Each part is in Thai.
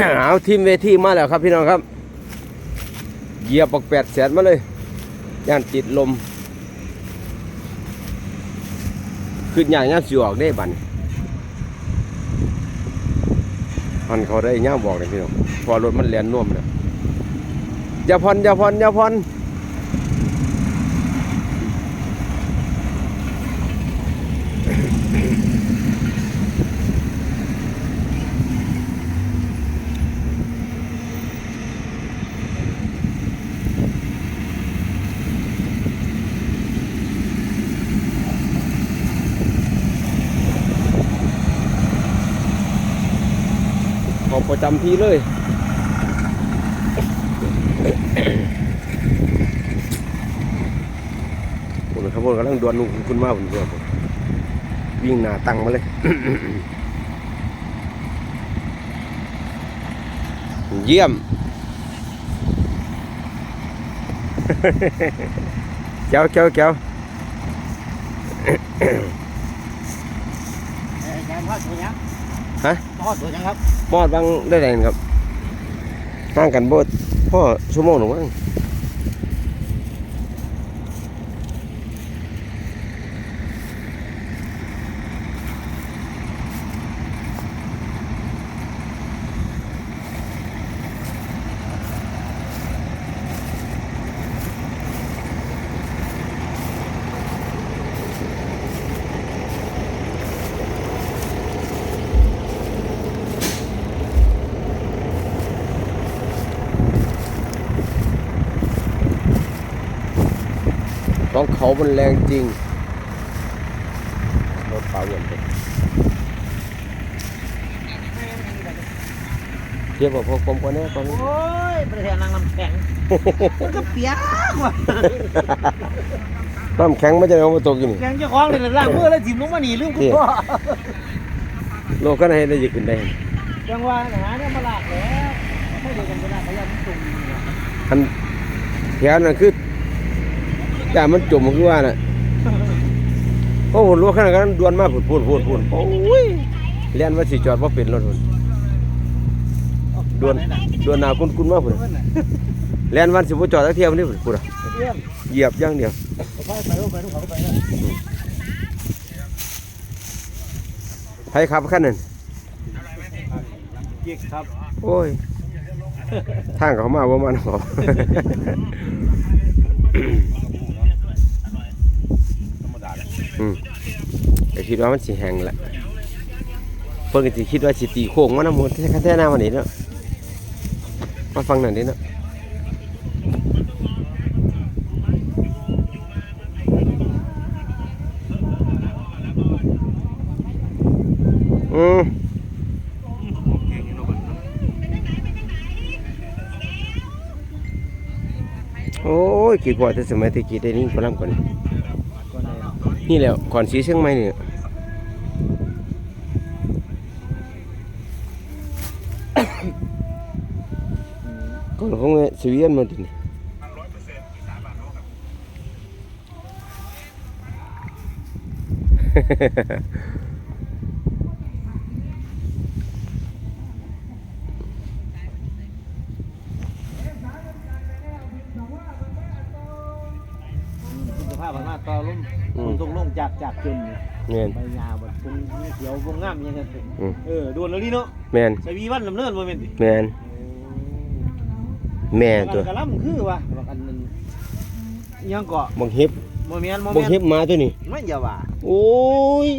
เอาทีมเวทีมาแล้วครับพี่น้องครับเหยียบปอกแปดแสนมาเลยย่านติดลมขึ้นอย่างย่านสิออกได้บันพันเขาได้ย่าบอกเลยพี่น้องพอรถมันแล่นน่วมแล้วอย่าพอนอย่าพอนอย่าพอน ประจำที่เลยผมครับผมกำลังดวนลุงคุณมาผมเพื่อนผมวิ่งหน้าตั้งมาเลยเยี่ยมแก้วแก้วแก้วงานทอดตัวยัง ฮะทอดตัวยังครับ มอดบางได้แรงครับห่างกันบ่พ่อชั่วโมงหรือมั้ง ของเขามันแรงจริง รถเปล่าเงินไปเทียบกับพวกผมคนนี้ตอนนี้โอ้ยประเทศนางน้ำแข็งมันก็เปียกว่ะน้ำแข็งไม่จะเอามาตกอยู่นี่แข็งเจ้าของเลยล่างมือแล้วจิ้มลงมาหนีลืมคุณพ่อโลกก็ให้ได้ยินขึ้นได้จังหวะหาเนี่ยมาลากแล้วให้เดียวกันไปลากเขายังตรงนี้เนี่ยอันแถวนั้นคือ แต่มันจมคือว่าน่ะโอ้โหรถขนาดนั้นดวนมากพูดพูดพูดพูดโอ้ยเลียนว่าสิจอดว่าเป็นรถพุ่นดวนดวนหนาคุณคุณมากพุ่นเลียนวันสิบ่จอดสักเที่ยวนี่พุ่นพุ่นอะเรื่องเหยียบอย่างเดียวไปไปไปไปไปนะใครขับคันนั้นยิกครับโอ้ยทางเขามาว่ามันเข อืมแต่คิดว่ามันสิแห้งแหละเพิ่นก็สิคิดว่าสิตีโค้งมันน้ำมันแท้แท้หน้าวันนี้เนาะมาฟังหน่อยดิเนาะอืมโอ้ยกี่กว่าแต่สมัยตะกี้ได้นี่ก็ลำก่อนนี่ก่อนเลย นี่แหละก่อนสีเชียงใหม่นี่ก่อนของสวีเดนมาดินี่คุณ อืม ตรงลงจากจากจนแมนใบยาบดตรงเขียววงงามยังไงอืม เออโดนแล้วนี่เนาะแมนใส่วีวันลำเนินบ่แม่นดิแมนแม่ตัวกะลำคือว่าบักอันนั้นยังเกาะบังเฮ็บบ่แม่นบ่บังแม่นเฮ็บมาตัวนี้ไม่อย่าว่าโอ้ย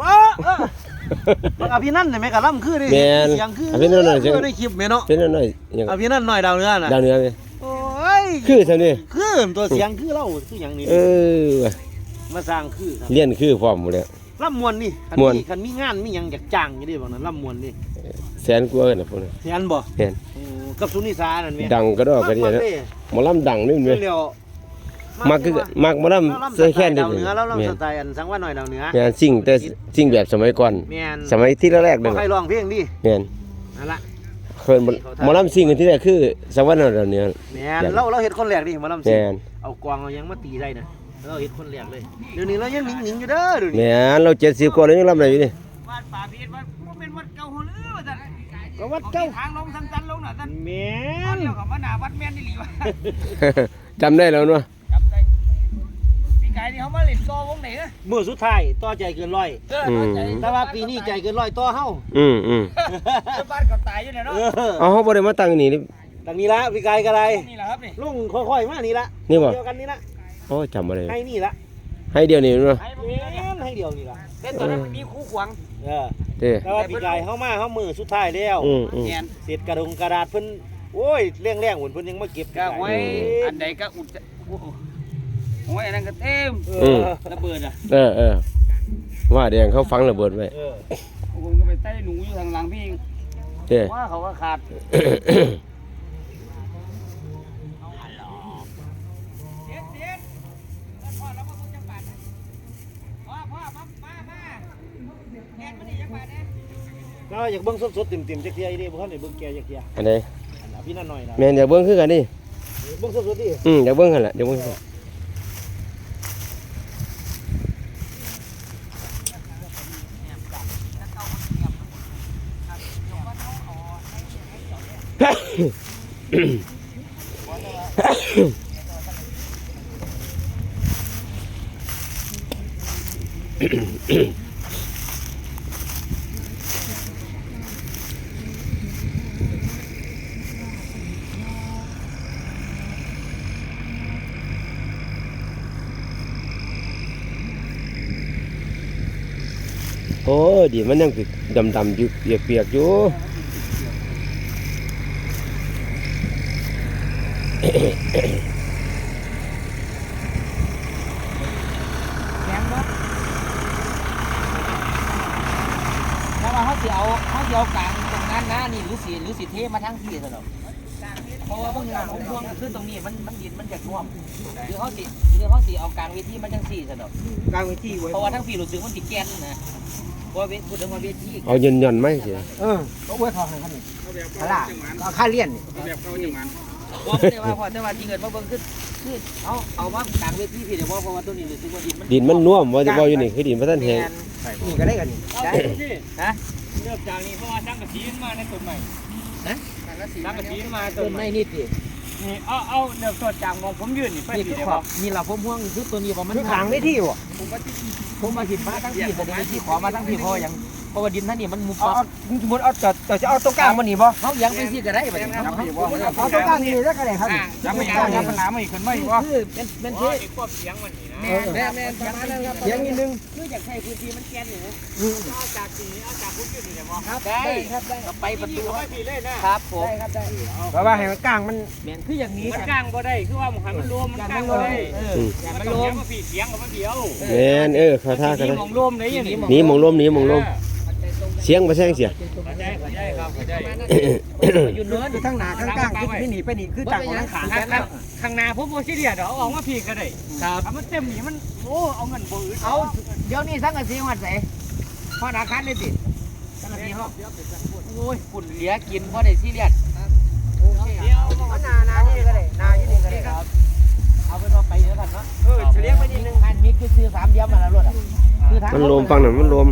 ว้าเออบักอภินันท์นี่แม่กะลำคือดิแม่นเสียงคืออภินันท์น่ะเสียง คือได้คลิปแม่เนาะเป็นอันน้อยยังอภินันท์น้อยดาวเหนือน่ะดาวเหนือไหมโอ้ยคือซั่นนี่คือตัวเสียงคือเราคือหยังนี่เออว่ะ มาสร้างคือครับเรียนคือพร้อมหมดแล้ว ลำมวนนี่คันม่วน มีคันมีงานมีหยังอยากจ้างอยู่ดิบักนั้นลำมวนนี่แสนกว่าน่ะพวกนี้เห็นบ่เห็น โอ้กับสุนิสานั่นแม่ดังก็ดอกก็ดีนะหมอลำดังนี่มันเดี๋เว้ยยวมักคือมักหมอลำใส่แค่นี้ดาวเลยเหนือแล้วแม่ลำสนไตล์อันสังว่าหน่อยดาวเหนือ แม่นสิ่งแต่สิ่งแบบสมัยก่อน แม่น สมัยที่แรกๆบ่นั่นใครน่ะร้องเพลงดิแม่นนั่นล่ะเคยหมอลำสิ่งกันที่แรกคือสวรรค์เราเนี่ยแม่น เราเราเฮ็ดคนแรกดิหมาลำสิแม่นเอากวางเอาหยังมาตีได้นะ เราเฮ็ดคนแรกเลยเดี๋ยวนี้เรายังหนิงๆอยู่เด้อเดี๋ยวนี้แม่นเรา70กว่าแล้วยังลำได้อยู่นี่วัดป่าพีดวัดบ่เป็นวัดเก่าหรือว่าซั่นก็วัดเอาเก้าทางลงทางตันลงน่ะท่านแม่นเดียวกับว่าหน้าวัดแม่นนี่หลีวะจำได้แล้วเนาะจำได้ปีกายนี่เขามาเล่นต่อวงไหนอะมื้อสุดท้ายต่อใจเกินร้อยเออเข้าใจแต่ว่าปีนี้ใจเกินร้อยต่อเฮาอืมอืมชาวบ้านก็ตายอยู่เนี่ยเอเนาะอเอาเขาบ่ได้มาตั้งนี่นี่ดังนี้ละพี่กายก็ได้นี่แหละครับนี่ลุงค่อยๆมานี่ละนี่บ่ เดียวกันนี่ละ โอ้จำบ่ได้ให้นี่ละให้เดียวนี่เนาะให้พวกแม่นี้เนี่ยนให้เดียวนี่ละเล่นตอนนั้นมันมีคู่ขวางเออเด้แต่ว่าพี่กายเฮามาเฮามือสุดท้ายแล้วอืมอืมแงนเศษกระดงกระดาษเพิ่นโอ้ยเลี้ยงๆหุ่นเพิ่นยังมาเก็บก็ไว้อืมอันใดก็อุดจะโอ้โหโอ้ยอันนั้นก็เต็มเออืมอระเบิดอะเออเออว่าแดงเขาฟังระเบิดไว้เออผมก็ไปใต้หนูอยู่ทางหลังพี่เด้ว่าเขาก็ขาดเด็ดเด็ดพ่อเราก็คงจังบาทนะพ่อพ่อมามามาแกนมันนี่จังบาทนะ แล้วอยากเบิ่งสดๆติ่มๆจักเที่ยอีนี่บ่ทันได้เบิ่งแกจักเที่ยอันใดอันน่ะพี่นั่นหน่อยนะแม่นอยากเบิ่งคือกันนี่เบิ่งสดๆดิอืมอยากเบิ่งหั่นแหละอยากเบิ่งคือกันโอ้ยดีมันยังดำๆอยู่เปียกๆอยู่แข็งเนาะแล้วว่าเขาสิเอาเขาสิเอากลางตรงนั้นนะนี่หรือสีหรือสีเทมาทั้งที่ซะเนาะเพราะว่าบางอย่างผมพ่วงขึ้นตรงนี้มันมันดินมันจะท่วมหรือเขาสิหรือเขาสิเอากลางเวทีมันจังสี่ซะเนาะกลางเวทีไว้เพราะว่าทั้งพี่รู้สึกมันติแกนนะ เพราะว่าเวพูดถึงว่าเวทีเอาย่อนๆไหมสิเออก็อวยพรให้คั่นนี่ฮะล่ะเอาค่าเรียนนี่เพราะไม่ได้ว่าพอแต่ว่าที่เงินมาเบิ่งขึ้นคือเอาเอาว่ากลางเวทีพี่เดี๋ยวว่าเพราะว่าตัวนี้รู้สึกว่าดินมันดินมันน่วมว่าจะบ่อยู่นี่คือดินบ่ทันแห้งนี่ก็ได้กันนี่ได้ฮะเริ่มจากนี้เพราะว่าตั้งกระสีมาในต้นใหม่นะตั้งกระสีมาต้ต้นนใหม่ไม้นี่ติ นี่เอาเอาเริ่มต้นจากมองผมยืนนี่ไปนี่พี่คือเดี๋ยวขอบอกบนี่ล่ะผมห่วงคือตัวนี้บ่มันขางเวทีบ่ผมว่าที่ผมมาคิดมาทั้งที่แต่ในที่ขอมาทั้งที่เพราะว่าหยังเพราะว่าดินท่านนี่มันมุบเอาเอาสมมุติเอาจะจะเอาตรงกลางบ่นี่บ่เขายังไปที่ก็ได้แบบนี้เอาตรงกลางนี่แล้วก็ได้ครับยังไม่ยังยังมันหนาไม่ขึ้นไม่ว่าคือเป็นเป็นที่ควบเสียงมันนี่นะ แม่แม่แม่ประมาณนั้นครับเสียงนิดนึงคืออยากใช้พื้นที่มันแกนอยู่อืมเอาจากสีเอาจากพุ่งยืนนี่เดี๋ยวบอกครับได้ได้ครับได้ไปประตูให้พี่เลยนะครับผมได้ครับได้เพราะว่าให้มันกลางมันแม่นคืออย่างนี้มันกลางก็ได้คือว่าหมูหันมันรวมมันกลางก็ได้เออมันรวมมาพี่เสียงกับมันเดียวแม่นเออเขาท่ากันนี่เลยมองรวมเลยอย่างนี้หนีหมองลมหนีหมองลม เสียงบ่แซงเสียเข้าใจเข้าใจครับเข้าใจอยู่เนินอยู่ทั้งหน้าข้างกลางคือที่หนีไปนี่คือต่างของทั้งขางข้ากังนแล้วข้างหน้าผมโมซิเดียเดี๋ยวเอาออกมาพี่ก็ได้ครับมันเต็มนี่มันโอ้เอาเงินบ่อื่นเอาเดี๋ยวนี้สังกะสีหัดใส่พอดอาคารเลยติสังกะสีห้องโอ้ยฝุ่นเหลียกินเพราะได้ซีเรียสโอเคเอานานานี่ก็ได้นาอยู่นี่ก็ได้ครับเอาเป็นว่าไปแล้วกันเนาะเออเฉลี่ยไปนิดนึงอันนี้คือซื้อสามเดียวมาแล้วรถอะคือทางมันลมฟังนั่นมันลม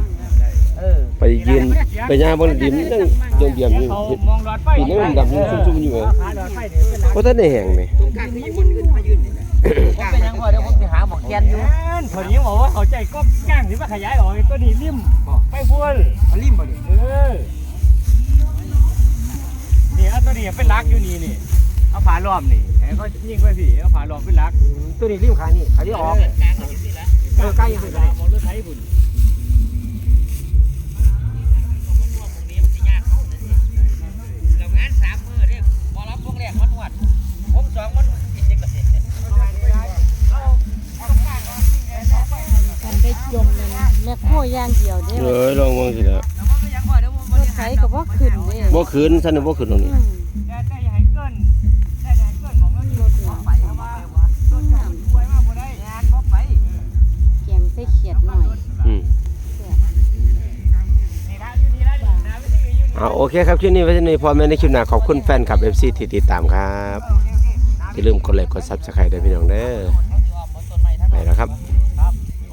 เออไปยืนไปย่างบนดินนั่งเดี่ยมๆอยู่เขามองหลอดไฟปีนี้มันดำอยู่ซุ่มๆอยู่เออขาดอดไฟนี่เป็นบ่ทันได้แห้งแหมตรงกลางคืออยู่บนขึ้นมายืนนี่ผมเป็นยังพอเดี๋ยวผมไปหาหมอแกนอยู่ผลนี้บอกว่าเขาใจก็ก้างที่มาขยายออกไอ้ตัวนี้ริมไปพูนเอาริมบ่นี่เออนี่เอาตัวนี้เป็นลักอยู่นี่นี่เอาผาล้อมนี่ไอ้เขายิงไปสิเอาผาล้อมเป็นลัก ตัวนี้ริมขานี่ขาที่ออกเออใกล้ยังไง อย่างเดียวเด้เอ้ยลองมองสิแล้วแล้วก็ยังพอเดี๋ยวผมรถไถก็บ่ขึ้นเด้บ่คืนซั่นน่ะบ่คืนตรงนี้อืมแต่แต่อย่าให้เกินแต่อย่าให้เกินของมันรถไปเข้ามารถจอดช่วยมาบ่ได้งานพอไปเกียงใส่เขียดหน่อยอืมนี่นะอยู่นี่ละนี่นะไม่ใช่อยู่นี่เอาโอเคครับคลิปนี้ไว้ที่นี่พอแม่ในคลิปหน้าขอบคุณแฟนคลับ FC ที่ติดตามครับอย่าลืมกดไลค์กด Subscribe ด้วยพี่น้องเด้อไปแล้วครับ